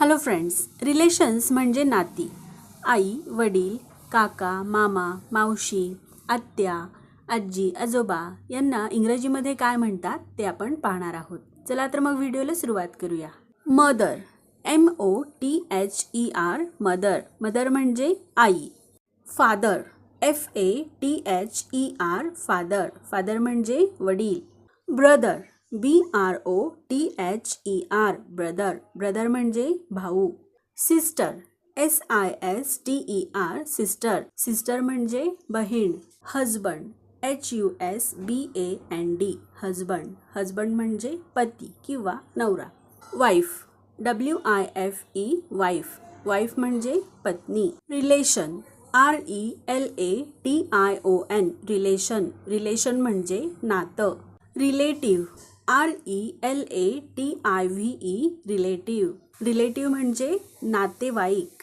Hello friends relations म्हणजे नाती. आई वडील काका मामा मावशी आत्या आजी आजोबा यांना इंग्रजीमध्ये काय म्हणतात ते आपण पाहणार आहोत. चला तर मग व्हिडिओला सुरुवात करूया. Mother M O T H E R mother mother म्हणजे आई. Father F A T H E R father father म्हणजे वडील. Brother B R O T H E R brother brother म्हणजे भाऊ. Sister S I S T E R sister sister म्हणजे बहीण. Husband H U S B A N D husband husband म्हणजे पती किंवा नवरा. Wife W I F E wife wife म्हणजे पत्नी. Relation R E L A T I O N relation relation म्हणजे नातं. Relative R E L A T I V E relative relative म्हणजे नातेवाईक.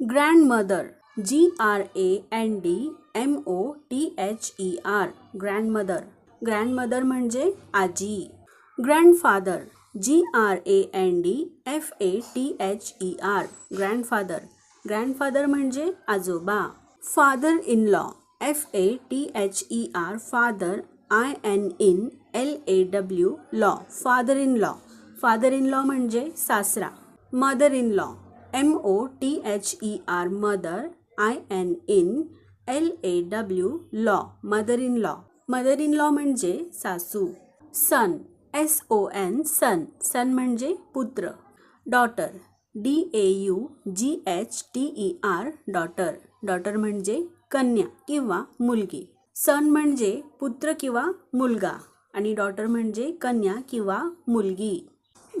Grandmother G R A N D M O T H E R grandmother grandmother म्हणजे आजी. Grandfather G R A N D F A T H E R grandfather grandfather म्हणजे आजोबा. Father in law F A T H E R father I N in L A W law father in law father in law म्हणजे सासरा. Mother in law M O T H E R mother I N in L A W law mother in law mother in law म्हणजे सासू. सन S O N सन son म्हणजे पुत्र. Daughter D A U G H T E R daughter daughter म्हणजे कन्या किंवा मुलगी. सन म्हणजे पुत्र किंवा मुलगा डॉटर म्हणजे कन्या किंवा मुलगी.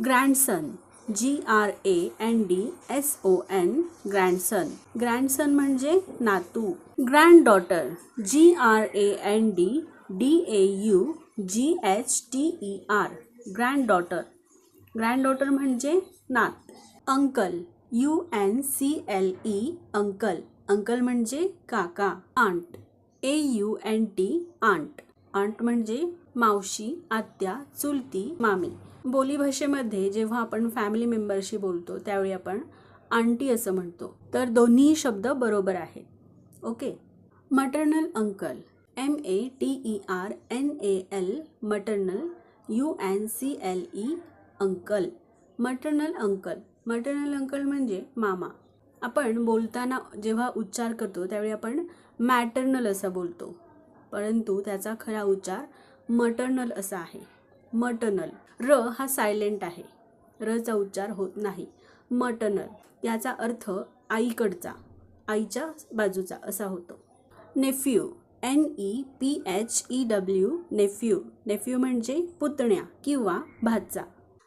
Grandson G R A N D S O N grandson. Grandson म्हणजे नातू. Granddaughter G R A N D D A U G H T E R granddaughter granddaughter म्हणजे नात. Uncle U N C L E uncle. Uncle म्हणजे काका, aunt. A U N T aunt. Aunt म्हणजे मावशी आत्या चुलती मामी. बोलीभाषेमध्ये जेव्हा आपण फॅमिली मेंबरशी बोलतो त्यावेळी आपण आंटी असं म्हणतो. तर दोन्ही शब्द बरोबर आहेत. Okay? Maternal uncle M A T E R N A L maternal U N C L E uncle maternal uncle maternal uncle म्हणजे मामा. आपण बोलताना जेव्हा उच्चार करतो त्यावेळी आपण मॅटर्नल असं बोलतो. परंतु त्याचा खरा उच्चार मटर्नल असा आहे. मटर्नल. र हा सायलेंट आहे. रचा उच्चार होत नाही. मटर्नल. याचा अर्थ आईकडचा आईच्या बाजूचा असा होतो. Nephew. N E P H E W nephew. Nephew म्हणजे पुतण्या किंवा भाचा.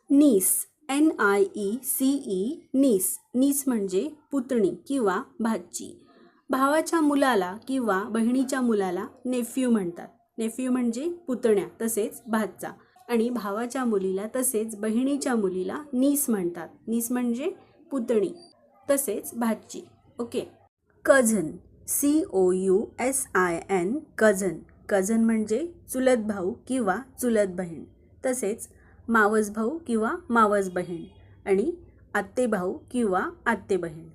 Niece. N I E C E niece. Niece म्हणजे पुतणी किंवा भाची. भावाच्या मुलाला किंवा बहिणीच्या मुलाला नेफ्यू म्हणतात. नेफ्यू म्हणजे पुतण्या तसेच भाचा. आणि भावाच्या मुलीला तसेच बहिणीच्या मुलीला नीस म्हणतात. नीस म्हणजे पुतणी तसेच भाची. Okay. Cousin. C O U S I N cousin. Cousin म्हणजे चुलत भाऊ किंवा चुलत बहीण तसेच मावस भाऊ किंवा मावस बहीण आणि आत्ते भाऊ किंवा आत्ते बहीण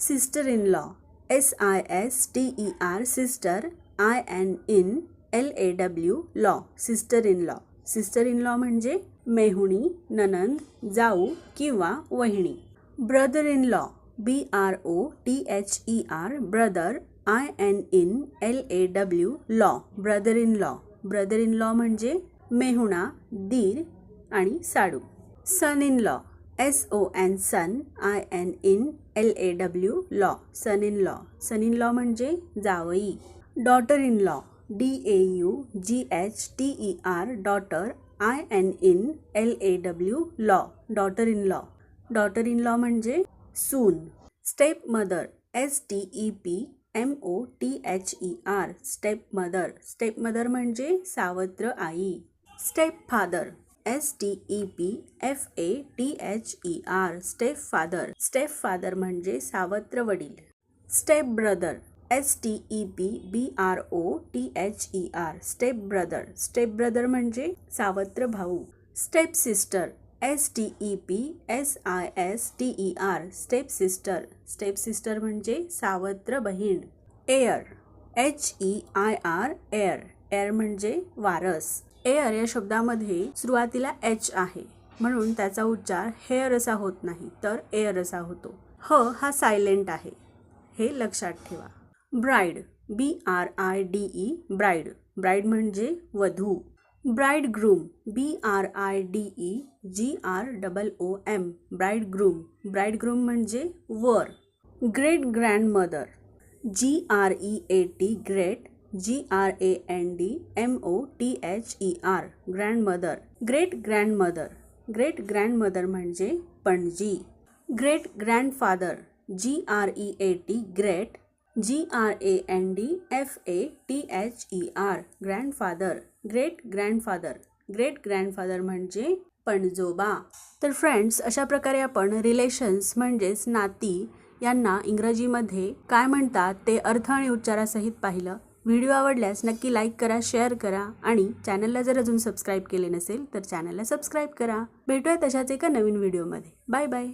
sister in law S I S T E R sister I N in L A W law sister in law sister in law म्हणजे मेहुणी ननंद जाऊ किंवा वहिणी. Brother in law B R O T H E R brother I N in L A W law brother in law brother in law म्हणजे मेहुणा दीर आणि साडू. Son in law S O N son I N in L A W law son in law son in law म्हणजे जावई. Daughter in law D A U G H T E R daughter I N in L A W law daughter in law daughter in law म्हणजे सून. Step mother S T E P M O T H E R step mother step mother म्हणजे सावत्र आई. Step father S T E P F A T H E R step father step father म्हणजे सावत्र वडील. Step brother S T E P B R O T H E R step brother step brother म्हणजे सावत्र भाऊ. Step sister S T E P S I S T E R step sister step sister म्हणजे सावत्र बहीण. Heir H E I R heir heir म्हणजे वारस. Air या शब्दामध्ये सुरुवातीला एच आहे. म्हणून त्याचा उच्चार हेअर असा होत नाही तर एअर असा होतो. ह हा सायलेंट आहे. हे लक्षात ठेवा. Bride B R I D E bride. Bride म्हणजे वधू. Bride groom B R I D E G R double O M. Bride groom. Bride groom म्हणजे वर. Great grandmother G R E A T great G R A N D M O T H E R grandmother great grandmother great grandmother म्हणजे Panaji. Great grandfather G R E A T great G R A N D F A T H E R grandfather great grandfather great grandfather म्हणजे पणजोबा. तर friends अशा प्रकारे आपण relations म्हणजेच नाती यांना इंग्रजीमध्ये काय म्हणतात ते अर्थ आणि उच्चारासहित पाहिलं. व्हिडिओ आवडल्यास नक्की लाईक करा शेअर करा आणि चॅनलला जर अजून सबस्क्राईब केले नसेल तर चॅनलला सबस्क्राईब करा. भेटूया तशाच एका नवीन व्हिडिओमध्ये. Bye bye.